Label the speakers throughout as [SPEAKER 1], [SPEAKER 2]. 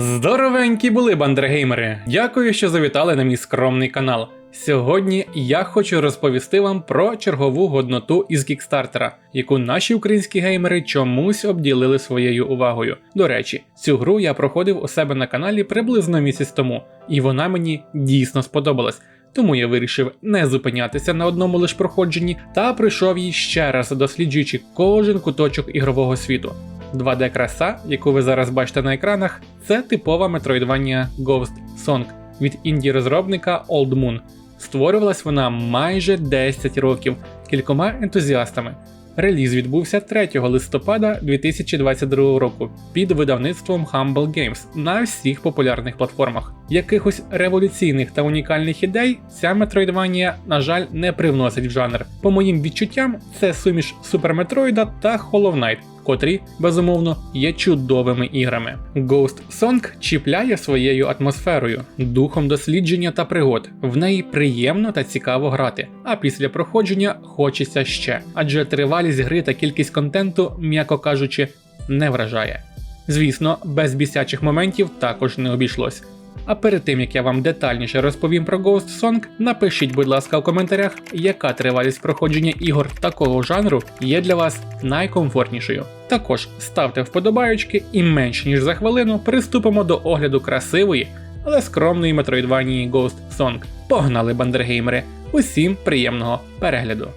[SPEAKER 1] Здоровенькі були бандергеймери! Дякую, що завітали на мій скромний канал. Сьогодні я хочу розповісти вам про чергову годноту із кікстартера, яку наші українські геймери чомусь обділили своєю увагою. До речі, цю гру я проходив у себе на каналі приблизно місяць тому, і вона мені дійсно сподобалась. Тому я вирішив не зупинятися на одному лиш проходженні та пройшов її ще раз, досліджуючи кожен куточок ігрового світу. 2D краса, яку ви зараз бачите на екранах, це типова метроїдвання Ghost Song від інді-розробника Old Moon. Створювалась вона майже 10 років кількома ентузіастами. Реліз відбувся 3 листопада 2022 року під видавництвом Humble Games на всіх популярних платформах. Якихось революційних та унікальних ідей ця метроїдванія, на жаль, не привносить в жанр. По моїм відчуттям, це суміш Metroid та Hollow Knight, котрі, безумовно, є чудовими іграми. Ghost Song чіпляє своєю атмосферою, духом дослідження та пригод. В неї приємно та цікаво грати, а після проходження хочеться ще, адже тривалість гри та кількість контенту, м'яко кажучи, не вражає. Звісно, без бісячих моментів також не обійшлось. А перед тим як я вам детальніше розповім про Ghost Song, напишіть, будь ласка, в коментарях, яка тривалість проходження ігор такого жанру є для вас найкомфортнішою. Також ставте вподобайочки і менш ніж за хвилину приступимо до огляду красивої, але скромної метроїдванії Ghost Song. Погнали, бандергеймери! Усім приємного перегляду!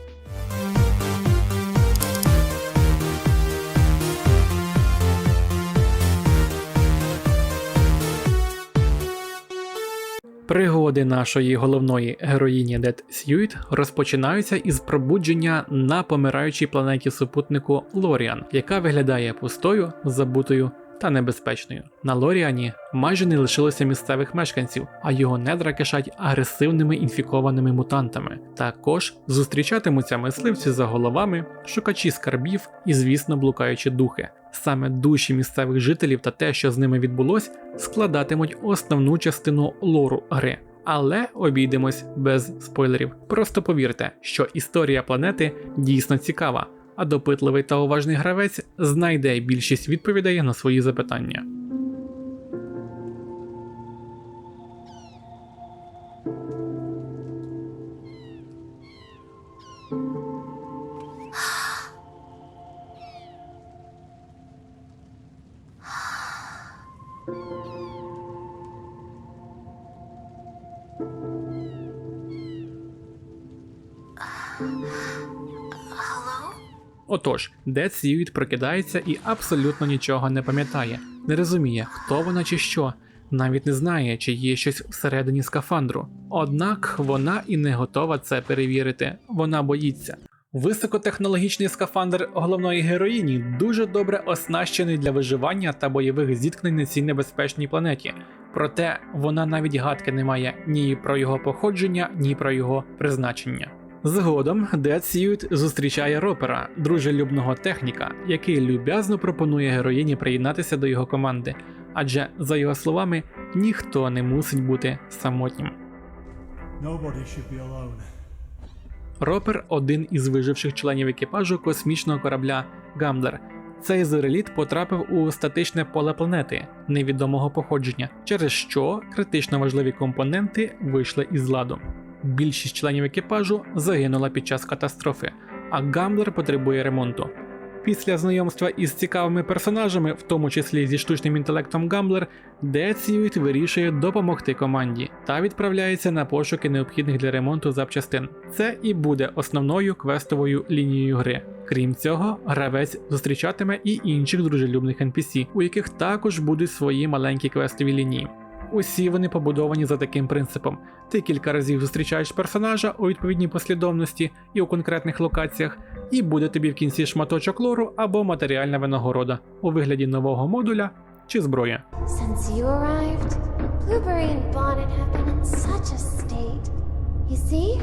[SPEAKER 1] Пригоди нашої головної героїні Дед Сьюіт розпочинаються із пробудження на помираючій планеті супутнику Лоріан, яка виглядає пустою, забутою та небезпечною. На Лоріані майже не лишилося місцевих мешканців, а його недра кишать агресивними інфікованими мутантами. Також зустрічатимуться мисливці за головами, шукачі скарбів і, звісно, блукаючі духи. Саме душі місцевих жителів та те, що з ними відбулось, складатимуть основну частину лору гри. Але обійдемось без спойлерів. Просто повірте, що історія планети дійсно цікава, а допитливий та уважний гравець знайде більшість відповідей на свої запитання. Отож, Дед Сьюіт прокидається і абсолютно нічого не пам'ятає, не розуміє, хто вона чи що, навіть не знає, чи є щось всередині скафандру. Однак вона і не готова це перевірити, вона боїться. Високотехнологічний скафандр головної героїні дуже добре оснащений для виживання та бойових зіткнень на цій небезпечній планеті. Проте вона навіть гадки не має ні про його походження, ні про його призначення. Згодом Дед Сьюіт зустрічає ропера, дружелюбного техніка, який люб'язно пропонує героїні приєднатися до його команди, адже, за його словами, ніхто не мусить бути самотнім. Ропер один із виживших членів екіпажу космічного корабля Гамблер. Цей зореліт потрапив у статичне поле планети невідомого походження, через що критично важливі компоненти вийшли із ладу. Більшість членів екіпажу загинула під час катастрофи, а Гамблер потребує ремонту. Після знайомства із цікавими персонажами, в тому числі зі штучним інтелектом Гамблер, Дед вирішує допомогти команді та відправляється на пошуки необхідних для ремонту запчастин. Це і буде основною квестовою лінією гри. Крім цього, гравець зустрічатиме і інших дружелюбних NPC, у яких також будуть свої маленькі квестові лінії. Усі вони побудовані за таким принципом: ти кілька разів зустрічаєш персонажа у відповідній послідовності і у конкретних локаціях, і буде тобі в кінці шматочок лору або матеріальна винагорода у вигляді нового модуля чи зброї.
[SPEAKER 2] Since you arrived, Blueberry and Bonnet have been in such a state. You see?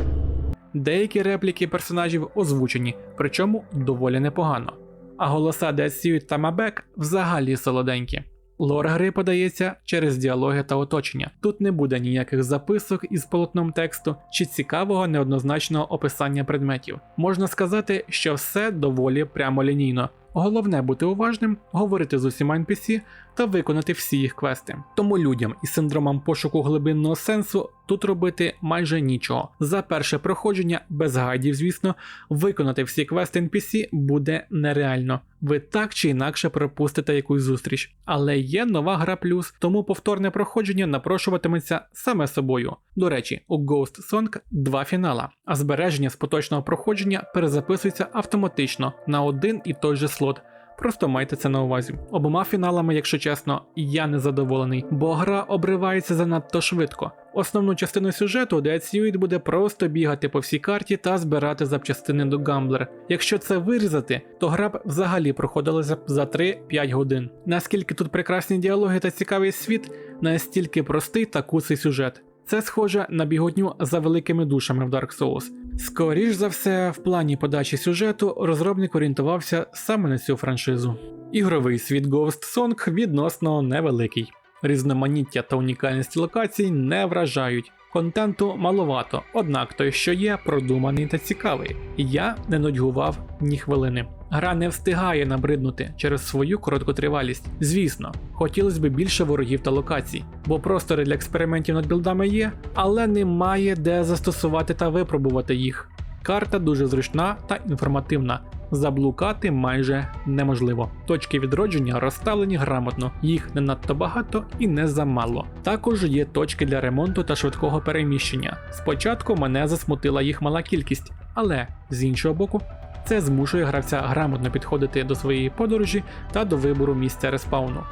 [SPEAKER 1] Деякі репліки персонажів озвучені, причому доволі непогано. А голоса Десію та Мабек взагалі солоденькі. Лор гри подається через діалоги та оточення. Тут не буде ніяких записок із полотном тексту чи цікавого неоднозначного описання предметів. Можна сказати, що все доволі прямолінійно. Головне бути уважним, говорити з усіма NPC та виконати всі їх квести. Тому людям із синдромом пошуку глибинного сенсу тут робити майже нічого. За перше проходження, без гайдів, звісно, виконати всі квести NPC буде нереально. Ви так чи інакше пропустите якусь зустріч. Але є нова гра плюс, тому повторне проходження напрошуватиметься саме собою. До речі, у Ghost Song два фінала, а збереження з поточного проходження перезаписується автоматично на один і той же слот. Просто майте це на увазі. Обома фіналами, якщо чесно, я не задоволений, бо гра обривається занадто швидко. Основну частину сюжету Dead Suite буде просто бігати по всій карті та збирати запчастини до Гамблер. Якщо це вирізати, то гра б взагалі проходилася б за 3-5 годин. Наскільки тут прекрасні діалоги та цікавий світ, настільки простий та куций сюжет. Це схоже на біготню за великими душами в Dark Souls. Скоріш за все, в плані подачі сюжету розробник орієнтувався саме на цю франшизу. Ігровий світ Ghost Song відносно невеликий. Різноманіття та унікальність локацій не вражають. Контенту маловато, однак той, що є, продуманий та цікавий. Я не нудьгував ні хвилини. Гра не встигає набриднути через свою короткотривалість. Звісно, хотілося б більше ворогів та локацій, бо простори для експериментів над білдами є, але немає де застосувати та випробувати їх. Карта дуже зручна та інформативна. Заблукати майже неможливо. Точки відродження розставлені грамотно, їх не надто багато і не замало. Також є точки для ремонту та швидкого переміщення. Спочатку мене засмутила їх мала кількість, але з іншого боку, це змушує гравця грамотно підходити до своєї подорожі та до вибору місця респауну.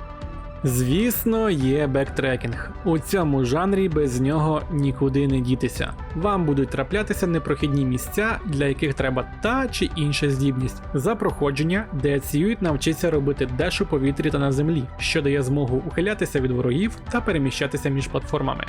[SPEAKER 1] Звісно, є бектрекінг. У цьому жанрі без нього нікуди не дітися. Вам будуть траплятися непрохідні місця, для яких треба та чи інша здібність. За проходження де Suite навчиться робити деш у повітрі та на землі, що дає змогу ухилятися від ворогів та переміщатися між платформами.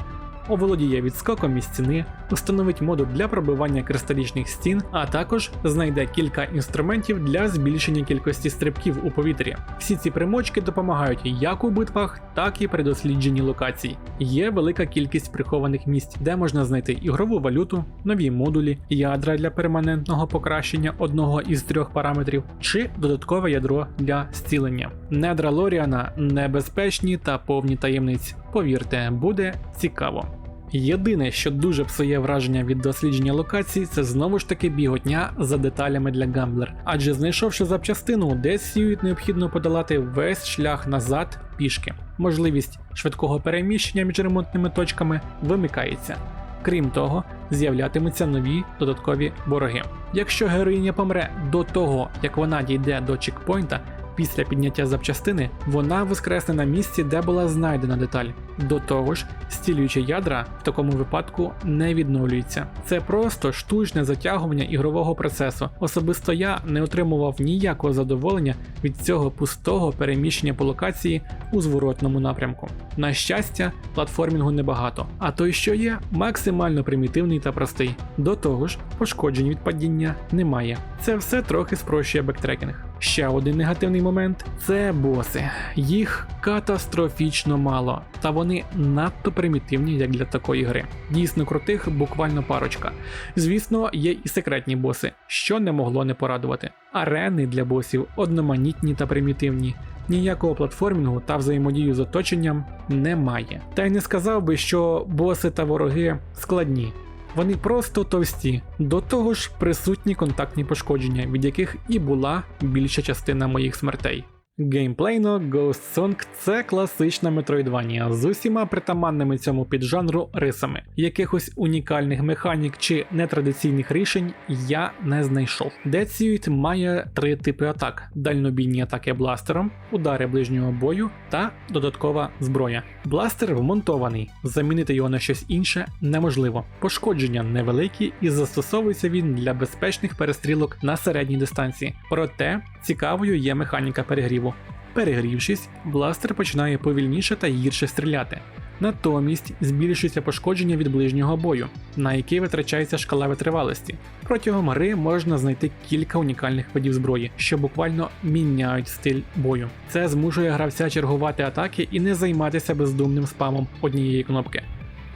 [SPEAKER 1] Оволодіє відскоком із стіни, установить модуль для пробивання кристалічних стін, а також знайде кілька інструментів для збільшення кількості стрибків у повітрі. Всі ці примочки допомагають як у битвах, так і при дослідженні локацій. Є велика кількість прихованих місць, де можна знайти ігрову валюту, нові модулі, ядра для перманентного покращення одного із трьох параметрів, чи додаткове ядро для зцілення. Недра Лоріана небезпечні та повні таємниць. Повірте, буде цікаво. Єдине, що дуже псує враження від дослідження локацій, це знову ж таки біготня за деталями для гамблер. Адже знайшовши запчастину, десь Сьюїт необхідно подолати весь шлях назад пішки. Можливість швидкого переміщення між ремонтними точками вимикається. Крім того, з'являтимуться нові додаткові вороги. Якщо героїня помре до того, як вона дійде до чекпоінта, після підняття запчастини вона воскресне на місці, де була знайдена деталь. До того ж, стілюючі ядра в такому випадку не відновлюються. Це просто штучне затягування ігрового процесу. Особисто я не отримував ніякого задоволення від цього пустого переміщення по локації у зворотному напрямку. На щастя, платформінгу небагато, а той, що є, максимально примітивний та простий. До того ж, пошкоджень від падіння немає. Це все трохи спрощує бектрекінг. Ще один негативний момент це боси. Їх катастрофічно мало, та вони надто примітивні як для такої гри. Дійсно крутих буквально парочка. Звісно, є і секретні боси, що не могло не порадувати. Арени для босів одноманітні та примітивні. Ніякого платформінгу та взаємодію з оточенням немає. Та й не сказав би, що боси та вороги складні. Вони просто товсті, до того ж присутні контактні пошкодження, від яких і була більша частина моїх смертей. Геймплейно Ghost Song це класична метроїдванія з усіма притаманними цьому піджанру рисами. Якихось унікальних механік чи нетрадиційних рішень я не знайшов. Dead Suite має три типи атак: дальнобійні атаки бластером, удари ближнього бою та додаткова зброя. Бластер вмонтований, замінити його на щось інше неможливо. Пошкодження невеликі і застосовується він для безпечних перестрілок на середній дистанції. Проте цікавою є механіка перегріву. Перегрівшись, бластер починає повільніше та гірше стріляти. Натомість збільшується пошкодження від ближнього бою, на який витрачається шкала витривалості. Протягом гри можна знайти кілька унікальних видів зброї, що буквально міняють стиль бою. Це змушує гравця чергувати атаки і не займатися бездумним спамом однієї кнопки.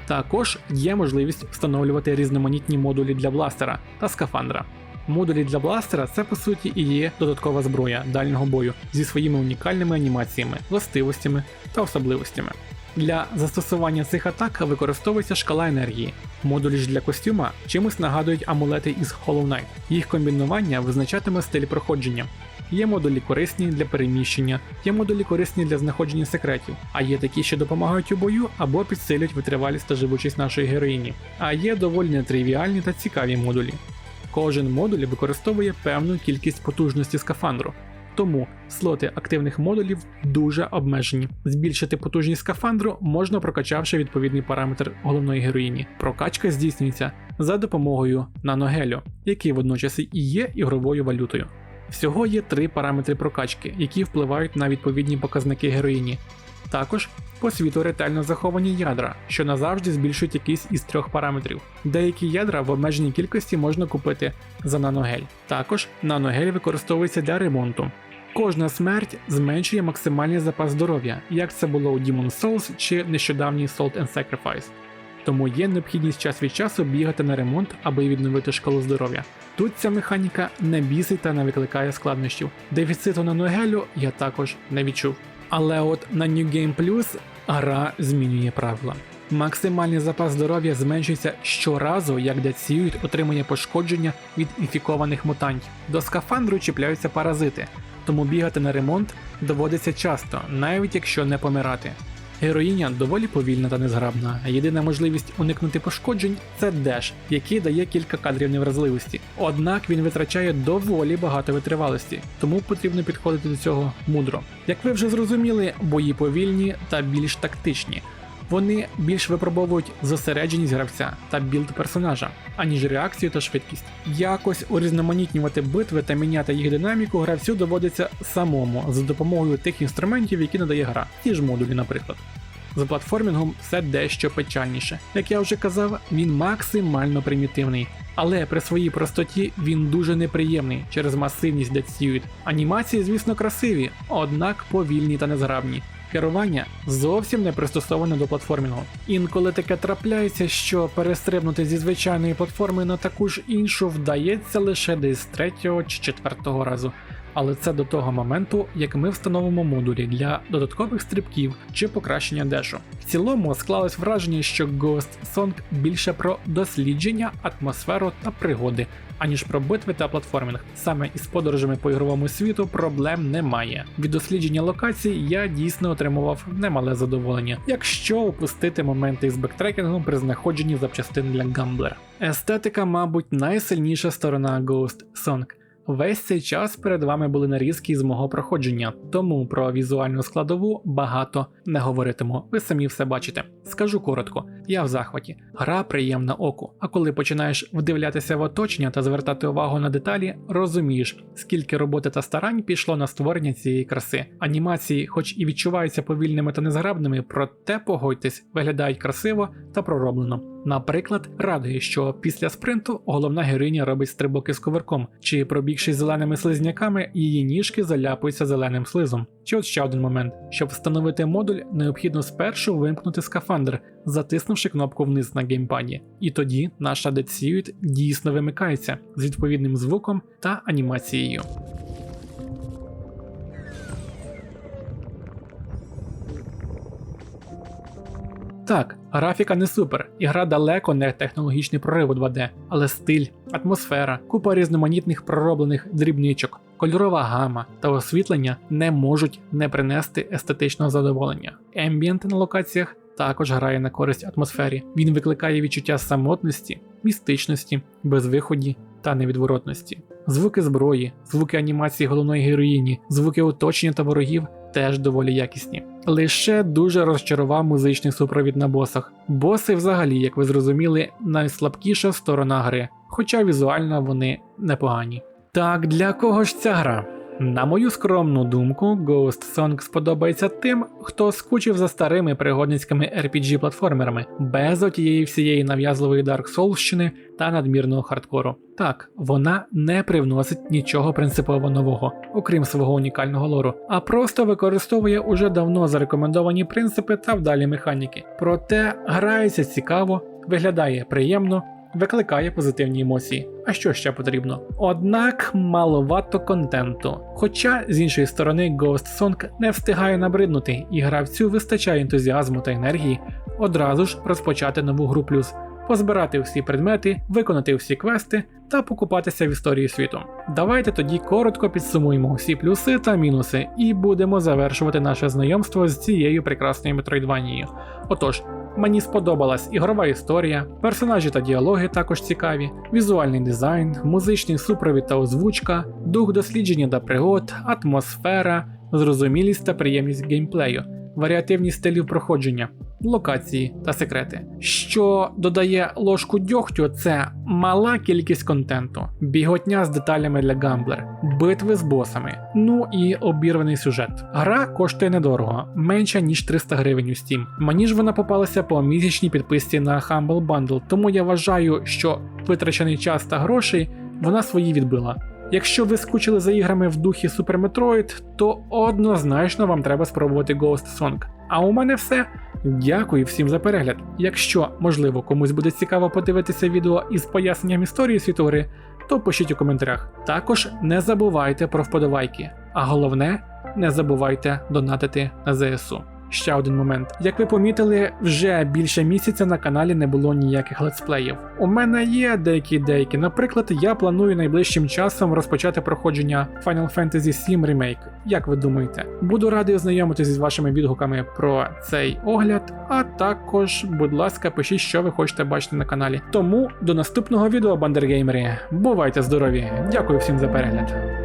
[SPEAKER 1] Також є можливість встановлювати різноманітні модулі для бластера та скафандра. Модулі для бластера це по суті і є додаткова зброя дальнього бою зі своїми унікальними анімаціями, властивостями та особливостями. Для застосування цих атак використовується шкала енергії. Модулі ж для костюма чимось нагадують амулети із Hollow Knight. Їх комбінування визначатиме стиль проходження. Є модулі корисні для переміщення, є модулі корисні для знаходження секретів, а є такі, що допомагають у бою або підсилюють витривалість та живучість нашої героїні. А є доволі нетривіальні та цікаві модулі. Кожен модуль використовує певну кількість потужності скафандру, тому слоти активних модулів дуже обмежені. Збільшити потужність скафандру можна прокачавши відповідний параметр головної героїні. Прокачка здійснюється за допомогою наногелю, який водночас і є ігровою валютою. Всього є три параметри прокачки, які впливають на відповідні показники героїні. Також по світу ретельно заховані ядра, що назавжди збільшують якийсь із трьох параметрів. Деякі ядра в обмеженій кількості можна купити за наногель. Також наногель використовується для ремонту. Кожна смерть зменшує максимальний запас здоров'я, як це було у Demon's Souls чи нещодавній Salt and Sacrifice. Тому є необхідність час від часу бігати на ремонт, аби відновити шкалу здоров'я. Тут ця механіка не бісить та не викликає складнощів. Дефіциту наногелю я також не відчув. Але от на New Game Plus гра змінює правила. Максимальний запас здоров'я зменшується щоразу, як децюють отримання пошкодження від інфікованих мутантів. До скафандру чіпляються паразити, тому бігати на ремонт доводиться часто, навіть якщо не помирати. Героїня доволі повільна та незграбна. Єдина можливість уникнути пошкоджень це деш, який дає кілька кадрів невразливості. Однак він витрачає доволі багато витривалості, тому потрібно підходити до цього мудро. Як ви вже зрозуміли, бої повільні та більш тактичні. Вони більш випробовують зосередженість гравця та білд персонажа, аніж реакцію та швидкість. Якось урізноманітнювати битви та міняти їх динаміку гравцю доводиться самому за допомогою тих інструментів, які надає гра, ті ж модулі, наприклад. З платформінгом все дещо печальніше. Як я вже казав, він максимально примітивний, але при своїй простоті він дуже неприємний через масивність Dead Suit. Анімації, звісно, красиві, однак повільні та незграбні. Керування зовсім не пристосоване до платформінгу. Інколи таке трапляється, що перестрибнути зі звичайної платформи на таку ж іншу вдається лише десь третього чи четвертого разу. Але це до того моменту, як ми встановимо модулі для додаткових стрибків чи покращення дешу. В цілому склалось враження, що Ghost Song більше про дослідження, атмосферу та пригоди, аніж про битви та платформінг. Саме із подорожами по ігровому світу проблем немає. Від дослідження локацій я дійсно отримував немале задоволення, якщо опустити моменти із бектрекінгом при знаходженні запчастин для гамблера. Естетика, мабуть, найсильніша сторона Ghost Song. Весь цей час перед вами були нарізки з мого проходження, тому про візуальну складову багато не говоритиму. Ви самі все бачите. Скажу коротко, я в захваті. Гра приємна оку. А коли починаєш вдивлятися в оточення та звертати увагу на деталі, розумієш, скільки роботи та старань пішло на створення цієї краси. Анімації, хоч і відчуваються повільними та незграбними, проте погодьтесь, виглядають красиво та пророблено. Наприклад, радує, що після спринту головна героїня робить стрибок із коверком, чи пробігши зеленими слизняками, її ніжки заляпуються зеленим слизом. Чи от ще один момент: щоб встановити модуль, необхідно спершу вимкнути скафандр, затиснувши кнопку вниз на геймпаді. І тоді наша Dead Suit дійсно вимикається з відповідним звуком та анімацією. Так, графіка не супер, і гра далеко не технологічний прорив у 2D, але стиль, атмосфера, купа різноманітних пророблених дрібничок, кольорова гама та освітлення не можуть не принести естетичного задоволення. Ембієнт на локаціях також грає на користь атмосфері. Він викликає відчуття самотності, містичності, безвиході та невідворотності. Звуки зброї, звуки анімації головної героїні, звуки оточення та ворогів теж доволі якісні. Лише дуже розчарував музичний супровід на босах. Боси, взагалі, як ви зрозуміли, найслабкіша сторона гри, хоча візуально вони непогані. Так для кого ж ця гра? На мою скромну думку, Ghost Song сподобається тим, хто скучив за старими пригодницькими RPG-платформерами, без отієї всієї нав'язливої Dark Soulsщини та надмірного хардкору. Так, вона не привносить нічого принципово нового, окрім свого унікального лору, а просто використовує уже давно зарекомендовані принципи та вдалі механіки. Проте грається цікаво, виглядає приємно викликає позитивні емоції. А що ще потрібно? Однак маловато контенту. Хоча, з іншої сторони, Ghost Song не встигає набриднути, і гравцю вистачає ентузіазму та енергії одразу ж розпочати нову гру плюс, позбирати всі предмети, виконати всі квести та покупатися в історії світу. Давайте тоді коротко підсумуємо всі плюси та мінуси і будемо завершувати наше знайомство з цією прекрасною метроїдванією. Отож, мені сподобалась ігрова історія, персонажі та діалоги також цікаві, візуальний дизайн, музичний супровід та озвучка, дух дослідження та пригод, атмосфера, зрозумілість та приємність геймплею, варіативність стилів проходження, локації та секрети. Що додає ложку дьогтю, це мала кількість контенту, біготня з деталями для гамблер, битви з босами, ну і обірваний сюжет. Гра коштує недорого, менше ніж 300 гривень у Steam. Мені ж вона попалася по місячній підписці на Humble Bundle, тому я вважаю, що витрачений час та грошей вона свої відбила. Якщо ви скучили за іграми в духі Super Metroid, то однозначно вам треба спробувати Ghost Song. А у мене все. Дякую всім за перегляд. Якщо, можливо, комусь буде цікаво подивитися відео із поясненням історії світогри, то пишіть у коментарях. Також не забувайте про вподобайки. А головне, не забувайте донатити на ЗСУ. Ще один момент. Як ви помітили, вже більше місяця на каналі не було ніяких летсплеїв. У мене є деякі деякі. Наприклад, я планую найближчим часом розпочати проходження Final Fantasy VII Remake. Як ви думаєте? Буду радий ознайомитися з вашими відгуками про цей огляд, а також, будь ласка, пишіть, що ви хочете бачити на каналі. Тому до наступного відео, бандергеймери. Бувайте здорові! Дякую всім за перегляд.